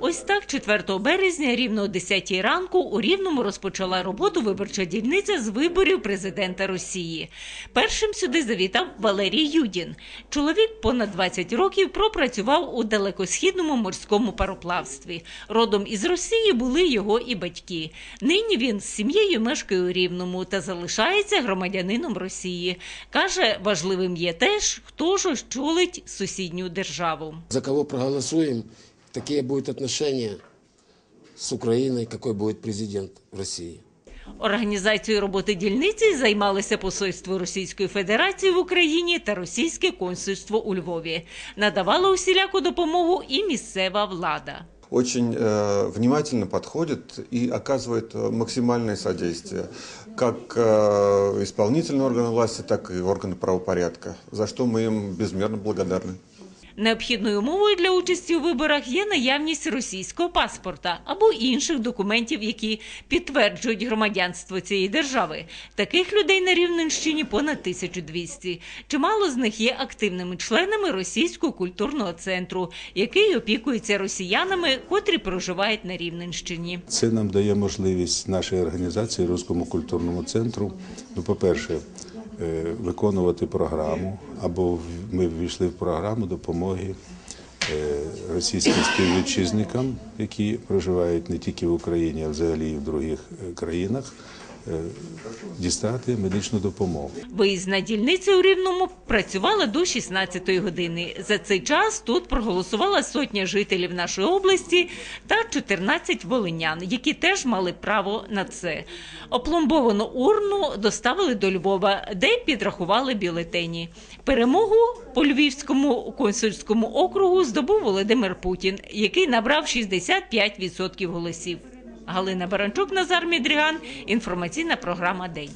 Ось так 4 березня рівно о 10 ранку у Рівному розпочала роботу виборча дільниця з виборів президента Росії. Першим сюди завітав Валерій Юдін. Чоловік понад 20 років пропрацював у далекосхідному морському пароплавстві. Родом із Росії були його і батьки. Нині він з сім'єю мешкає у Рівному та залишається громадянином Росії. Каже, важливим є теж, хто ж очолить сусідню державу. За кого проголосуем, такие будут отношения с Украиной, какой будет президент в России. Організацією роботи дільниці займалися посольство Російської Федерації в Україні та російське консульство у Львові. Надавала усіляку допомогу і місцева влада. очень э, внимательно подходит и оказывает э, максимальное содействие как э, исполнительные органы власти, так и органы правопорядка, за что мы им безмерно благодарны. Необхідною умовою для участі у виборах є наявність російського паспорта або інших документів, які підтверджують громадянство цієї держави. Таких людей на Рівненщині понад 1200. Чимало з них є активними членами російського культурного центру, який опікується росіянами, котрі проживають на Рівненщині. Це нам дає можливість нашій організації Руському культурному центру, ну, по-перше, е, виконувати програму, або ми ввійшли в програму допомоги е, російським співвітчизникам, які проживають не тільки в Україні, а взагалі і в других е, країнах, е, дістати медичну допомогу. Виїзна дільниця у Рівному працювала до 16-ї години. За цей час тут проголосувала сотня жителів нашої області та 14 волинян, які теж мали право на це. Опломбовану урну доставили до Львова, де підрахували бюлетені. Перемогу по Львівському консульському округу здобув Володимир Путін, який набрав 65% голосів. Галина Баранчук, Назар Мідріган. Інформаційна програма День.